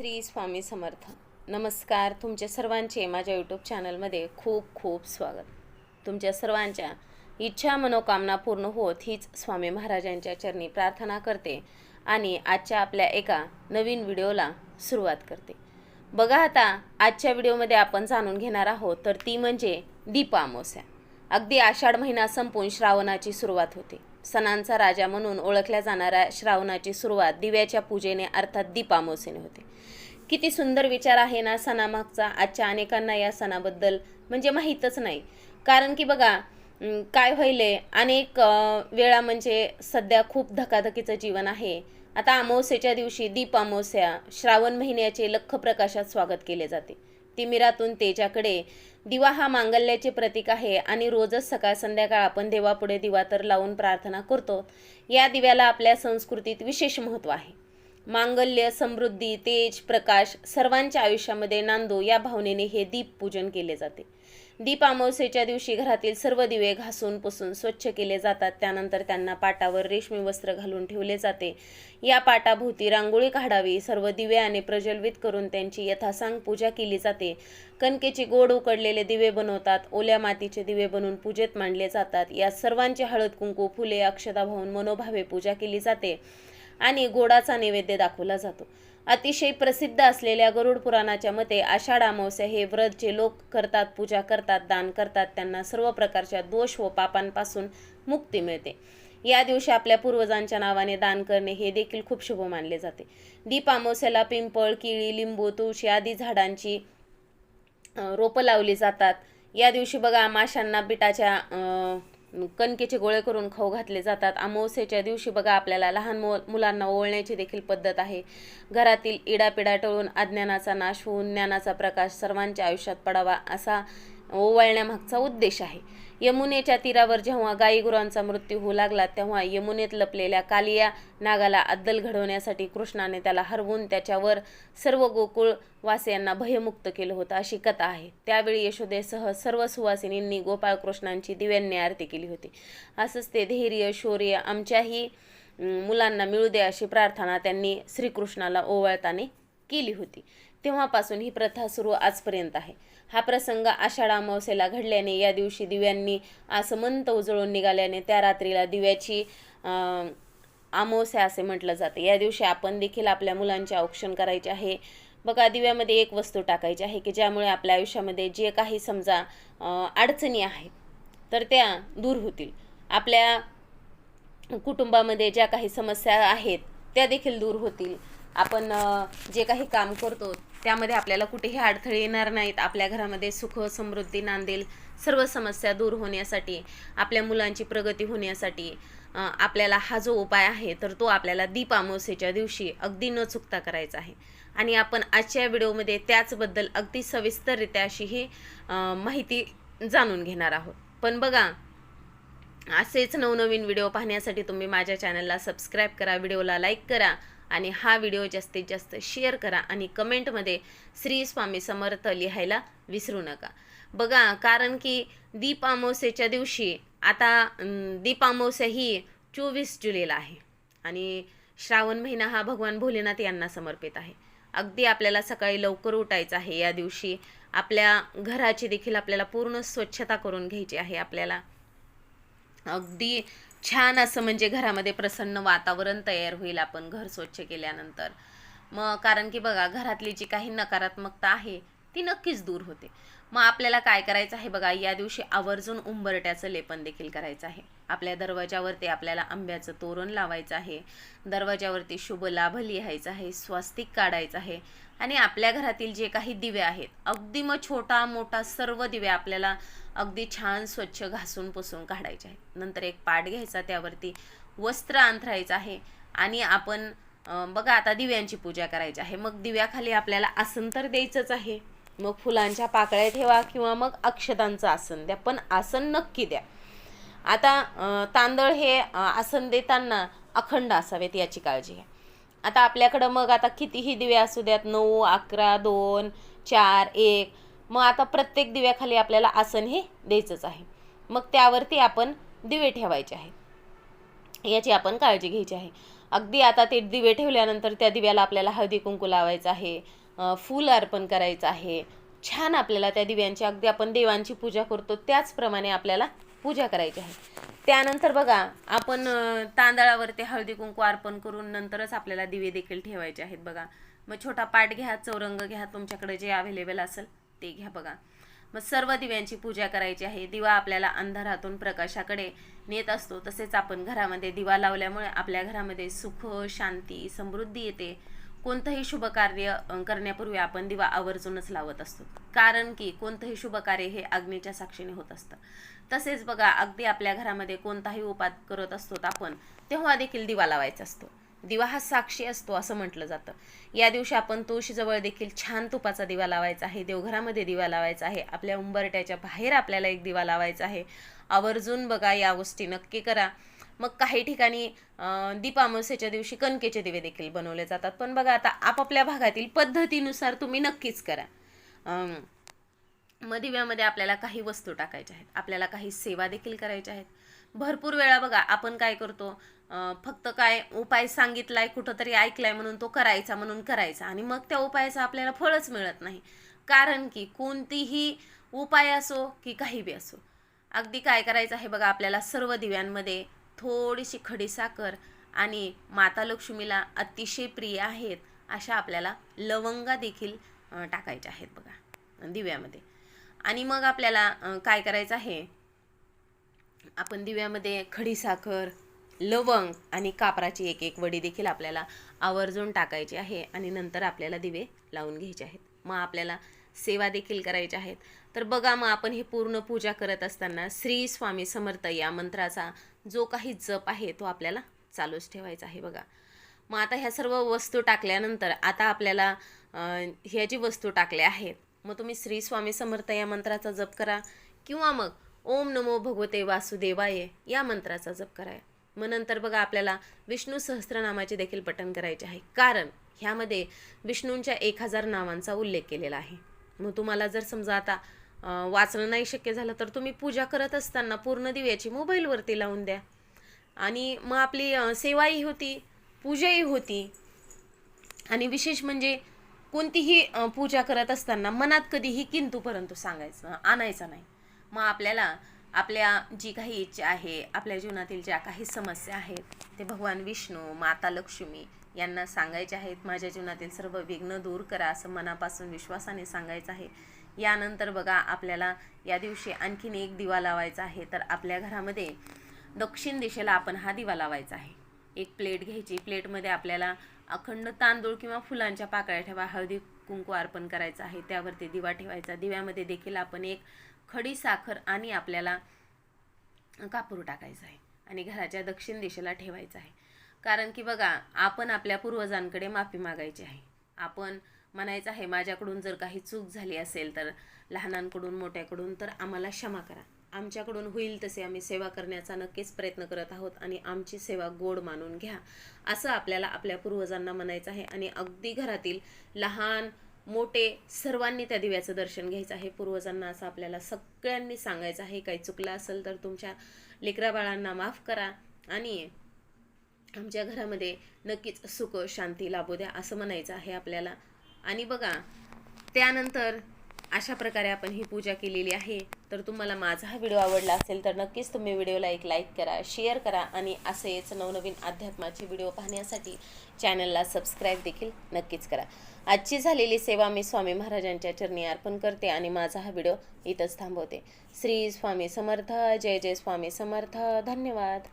श्री स्वामी समर्थ. नमस्कार तुमच्या सर्वांचे माझ्या यूट्यूब चॅनलमध्ये खूप खूप स्वागत. तुमच्या सर्वांच्या इच्छा मनोकामना पूर्ण होत हीच स्वामी महाराजांच्या चरणी प्रार्थना करते आणि आजच्या आपल्या एका नवीन व्हिडिओला सुरुवात करते. बघा आता आजच्या व्हिडिओमध्ये आपण जाणून घेणार आहोत तर ती म्हणजे दीपामोस्या अगदी आषाढ महिना संपून श्रावणाची सुरुवात होते. सणांचा राजा म्हणून ओळखल्या जाणाऱ्या श्रावणाची सुरुवात दिव्याच्या पूजेने अर्थात दीपामोसेने होते. किती सुंदर विचार आहे ना सणामागचा. आजच्या अनेकांना या सणाबद्दल म्हणजे माहीतच नाही. कारण की बघा काय व्हायले? अनेक वेळा म्हणजे सध्या खूप धकाधकीचं जीवन आहे. आता अमावस्येच्या दिवशी दीप अमावस्या श्रावण महिन्याचे लख प्रकाशात स्वागत केले जाते. तिमिरातून तेजाकडे. दिवा हा मांगल्याचे प्रतीक आहे आणि रोजच सकाळ संध्याकाळ आपण देवापुढे दिवा तर लावून प्रार्थना करतो. या दिव्याला आपल्या संस्कृतीत विशेष महत्त्व आहे. मांगल्य समृद्धी तेज प्रकाश सर्वांच्या आयुष्यामध्ये नांदो या भावनेने हे दीप पूजन केले जाते. दीप अमावस्येच्या दिवशी घरातील सर्व दिवे घासून पुसून स्वच्छ केले जातात. त्यानंतर त्यांना पाटावर रेशमी वस्त्र घालून ठेवले जाते. या पाटाभोवती रांगोळी काढावी सर्व दिव्याने प्रज्वलित करून त्यांची यथासांग पूजा केली जाते. कणकेचे गोड उकडलेले दिवे बनवतात. ओल्या मातीचे दिवे बनवून पूजेत मांडले जातात. या सर्वांची हळद कुंकू फुले अक्षता भावून मनोभावे पूजा केली जाते. आणि गोडाचा नैवेद्य दाखवला जातो. अतिशय प्रसिद्ध असलेल्या गरुड पुराणाच्या मते आषाढ अमावस्या हे व्रत जे लोक करतात पूजा करतात दान करतात त्यांना सर्व प्रकारच्या दोष व पापांपासून मुक्ती मिळते. या दिवशी आपल्या पूर्वजांच्या नावाने दान करणे हे देखील खूप शुभ मानले जाते. दीप अमावस्याला पिंपळ केळी लिंबू तुळशी आदी झाडांची रोपं लावली जातात. या दिवशी बघा माशांना बिटाच्या कणकेचे गोळे करून खाऊ घातले जातात. अमावस्येच्या दिवशी बघा आपल्याला लहान मु मुलांना ओळण्याची देखील पद्धत आहे. घरातील इडापिडा टळून अज्ञानाचा नाश होऊन ज्ञानाचा प्रकाश सर्वांच्या आयुष्यात पडावा असा ओवाळण्यामागचा उद्देश आहे. यमुनेच्या तीरावर जेव्हा गाईगुरांचा मृत्यू होऊ लागला तेव्हा यमुनेत लपलेल्या कालिया नागाला अद्दल घडवण्यासाठी कृष्णाने त्याला हरवून त्याच्यावर सर्व गोकुळ वासियांना भयमुक्त केलं होतं अशी कथा आहे. त्यावेळी यशोदेसह सर्व सुवासिनींनी गोपाळकृष्णांची दिव्यांनी आरती केली होती. असंच ते धैर्य शौर्य आमच्याही मुलांना मिळू दे अशी प्रार्थना त्यांनी श्रीकृष्णाला ओवाळताने केली होती. तेव्हापासून ही प्रथा सुरू आजपर्यंत आहे. हा प्रसंग आषाढ अमावस्येला घडल्याने या दिवशी दिव्यांनी आसमंत उजळून निघाल्याने त्या रात्रीला दिव्याची अमावस्या असे म्हटलं जाते. या दिवशी आपण देखील आपल्या मुलांचे औक्षण करायचे आहे. बघा दिव्यामध्ये एक वस्तू टाकायची आहे की ज्यामुळे आपल्या आयुष्यामध्ये जे काही समजा अडचणी आहेत तर त्या दूर होतील. आपल्या कुटुंबामध्ये ज्या काही समस्या आहेत त्या देखील दूर होतील. आपण जे काही काम करतो त्यामध्ये आपल्याला कुठेही अडथळे येणार नाहीत. आपल्या घरामध्ये सुख समृद्धी नांदेल सर्व समस्या दूर होण्यासाठी आपल्या मुलांची प्रगती होण्यासाठी आपल्याला हा जो उपाय आहे तर तो आपल्याला दीप अमावस्येच्या दिवशी अगदी न चुकता करायचा आहे. आणि आपण आजच्या व्हिडिओमध्ये त्याचबद्दल अगदी सविस्तररित्या अशी ही माहिती जाणून घेणार आहोत. पण बघा असेच नवनवीन व्हिडिओ पाहण्यासाठी तुम्ही माझ्या चॅनलला सबस्क्राईब करा व्हिडिओला लाईक करा आणि हा व्हिडिओ जास्तीत जास्त शेअर करा आणि कमेंटमध्ये श्री स्वामी समर्थ लिहायला विसरू नका. बघा कारण की दीप दिवशी आता अं, दीप अमावस्या ही चोवीस जुलैला आहे आणि श्रावण महिना हा भगवान भोलेनाथ यांना समर्पित आहे. अगदी आपल्याला सकाळी लवकर उठायचं आहे या दिवशी. आपल्या घराची देखील आपल्याला पूर्ण स्वच्छता करून घ्यायची आहे आपल्याला. अगदी छान असं म्हणजे घरामध्ये प्रसन्न वातावरण तयार होईल आपण घर स्वच्छ केल्यानंतर. मग कारण की बघा घरातली जी काही नकारात्मकता आहे ती नक्कीच दूर होते. मग आपल्याला काय करायचं आहे बघा या दिवशी आवर्जून उंबरट्याचं लेपन देखील करायचं आहे. आपल्या दरवाजावरती आपल्याला आंब्याचं तोरण लावायचं आहे. दरवाजावरती शुभ लाभ लिहायचा आहे स्वास्तिक काढायचं आहे. आणि आपल्या घरातील जे काही दिवे आहेत अगदी मग छोटा मोठा सर्व दिवे आपल्याला अगदी छान स्वच्छ घासून पुसून काढायचे आहेत. नंतर एक पाट घ्यायचा त्यावरती वस्त्र अंथरायचं आहे आणि आपण बघा आता दिव्यांची पूजा करायची आहे. मग दिव्याखाली आपल्याला आसन तर द्यायचंच आहे. मग फुलांच्या पाकळ्या ठेवा किंवा मग अक्षतांचं आसन द्या पण आसन नक्की द्या. आता तांदळ हे आसन देताना अखंड असावेत याची काळजी घ्या. आता आपल्याकडं मग आता कितीही दिवे असू द्यात नऊ अकरा दोन चार एक मग आता प्रत्येक दिव्याखाली आपल्याला आसन हे द्यायचंच आहे. मग त्यावरती आपण दिवे ठेवायचे आहे याची आपण काळजी घ्यायची आहे. अगदी आता ते दिवे ठेवल्यानंतर त्या दिव्याला आपल्याला हळदी कुंकू लावायचं आहे फूल अर्पण करायचं आहे. छान आपल्याला त्या दिव्यांची अगदी आपण देवांची पूजा करतो त्याचप्रमाणे आपल्याला पूजा करायची आहे. त्यानंतर बघा आपण तांदळावरती हळदी कुंकू अर्पण करून नंतरच आपल्याला दिवे देखील ठेवायचे आहेत बघा. मग छोटा पाट घ्या चौरंग घ्या तुमच्याकडे जे अवेलेबल असेल ते घ्या बघा. मग सर्व दिव्यांची पूजा करायची आहे. दिवा आपल्याला अंधारातून प्रकाशाकडे नेत असतो. तसेच आपण घरामध्ये दिवा लावल्यामुळे आपल्या घरामध्ये सुख शांती समृद्धी येते. कोणतंही शुभ कार्य करण्यापूर्वी आपण दिवा आवर्जूनच लावत असतो. कारण की कोणतंही शुभ कार्य हे अग्नीच्या साक्षीने होत असतं. तसेच बघा अगदी आपल्या घरामध्ये कोणताही उपाय करत असतो आपण तेव्हा देखील दिवा लावायचा असतो. दिवा हा साक्षी असतो असं म्हटलं जातं. या दिवशी आपण तुळशीजवळ देखील छान तुपाचा दिवा लावायचा आहे देवघरामध्ये दिवा लावायचा आहे आपल्या उंबरट्याच्या बाहेर आपल्याला एक दिवा लावायचा आहे. आवर्जून बघा या गोष्टी नक्की करा. मग काही ठिकाणी अं, दिवशी कणकेचे दिवे देखील बनवले जातात. पण बघा आता आपापल्या भागातील पद्धतीनुसार तुम्ही नक्कीच करा. मग दिव्यामध्ये आपल्याला काही वस्तू टाकायच्या आहेत. आपल्याला काही सेवा देखील करायच्या आहेत. भरपूर वेळा बघा आपण काय करतो फक्त काय उपाय सांगितलाय कुठंतरी ऐकलाय म्हणून तो करायचा म्हणून करायचा. आणि मग त्या उपायाचं आपल्याला फळच मिळत नाही. कारण की कोणतीही उपाय असो की काही बी असो अगदी काय करायचं आहे बघा आपल्याला सर्व दिव्यांमध्ये थोडीशी खडीसाखर आणि माता लक्ष्मीला अतिशय प्रिय आहेत अशा आपल्याला लवंगा देखील टाकायच्या आहेत बघा दिव्यामध्ये. आणि मग आपल्याला काय करायचं आहे? आपण दिव्यामध्ये खडीसाखर लवंग आणि कापराची एक एक वडी देखील आपल्याला आवर्जून टाकायची आहे आणि नंतर आपल्याला दिवे लावून घ्यायचे आहेत. मग आपल्याला सेवा देखील करायच्या आहेत. तर बघा मग आपण हे पूर्ण पूजा करत असताना श्री स्वामी समर्थ या मंत्राचा जो काही जप आहे तो आपल्याला चालूच ठेवायचा आहे बघा. मग आता ह्या सर्व वस्तू टाकल्यानंतर आता आपल्याला ह्या जी वस्तू टाकल्या आहेत मग तुम्ही श्री स्वामी समर्थ या मंत्राचा जप करा किंवा मग ओम नमो भगवते वासुदेवाय या मंत्राचा जप करा. मग नंतर बघा आपल्याला विष्णू सहस्त्रनामाचे देखील पठण करायचे आहे. कारण ह्यामध्ये विष्णूंच्या एक हजार नावांचा उल्लेख केलेला आहे. मग तुम्हाला जर समजा आता वाचणं नाही शक्य झालं तर तुम्ही पूजा करत असताना पूर्ण दिव्याची मोबाईलवरती लावून द्या. आणि मग आपली सेवाही होती पूजाही होती. आणि विशेष म्हणजे कोणतीही पूजा करत असताना मनात कधीही किंतू परंतु सांगायचं आणायचं नाही. मग आपल्याला आपल्या जी काही इच्छा आहे आपल्या जीवनातील ज्या काही समस्या आहेत ते भगवान विष्णू माता लक्ष्मी यांना सांगायचे आहेत. माझ्या जीवनातील सर्व विघ्न दूर करा असं मनापासून विश्वासाने सांगायचं आहे. यानंतर बघा आपल्याला या दिवशी आणखीन एक दिवा लावायचा आहे. तर आपल्या घरामध्ये दक्षिण दिशेला आपण हा दिवा लावायचा आहे. एक प्लेट घ्यायची. प्लेटमध्ये आपल्याला अखंड तांदूळ किंवा फुलांच्या पाकळ्या ठेवा. हळदी कुंकू अर्पण करायचं आहे. त्यावरती दिवा ठेवायचा. दिव्यामध्ये देखील आपण एक खडी साखर आणि आपल्याला कापूर टाकायचा आहे आणि घराच्या दक्षिण दिशेला ठेवायचं आहे. कारण की बघा आपण आपल्या पूर्वजांकडे माफी मागायची आहे. आपण म्हणायचं आहे माझ्याकडून जर काही चूक झाली असेल तर लहानांकडून मोठ्याकडून तर आम्हाला क्षमा करा. आमच्याकडून होईल तसे आम्ही सेवा करण्याचा नक्कीच प्रयत्न करत आहोत आणि आमची सेवा गोड मानून घ्या. असं आपल्याला आपल्या पूर्वजांना म्हणायचं आहे आणि अगदी घरातील लहान मोठे सर्वांनी त्या दिव्याचं दर्शन घ्यायचं आहे. पूर्वजांना असं आपल्याला सगळ्यांनी सांगायचं आहे काही चुकलं असेल तर तुमच्या लेकरा बाळांना माफ करा आणि आमच्या घरामध्ये नक्कीच सुख शांती लाभू द्या असं म्हणायचं आहे आपल्याला. आणि बघा त्यानंतर अशा प्रकारे आपण ही पूजा केलेली आहे. तर तुम्हाला माझा हा व्हिडिओ आवडला असेल तर नक्कीच तुम्ही व्हिडिओला एक लाईक करा शेअर करा आणि असेच नवनवीन अध्यात्माचे व्हिडिओ पाहण्यासाठी चॅनलला सबस्क्राईब देखील नक्कीच करा. आजची झालेली सेवा मी स्वामी महाराजांच्या चरणी अर्पण करते आणि माझा हा व्हिडिओ इथंच थांबवते. श्री स्वामी समर्थ जय जय स्वामी समर्थ. धन्यवाद.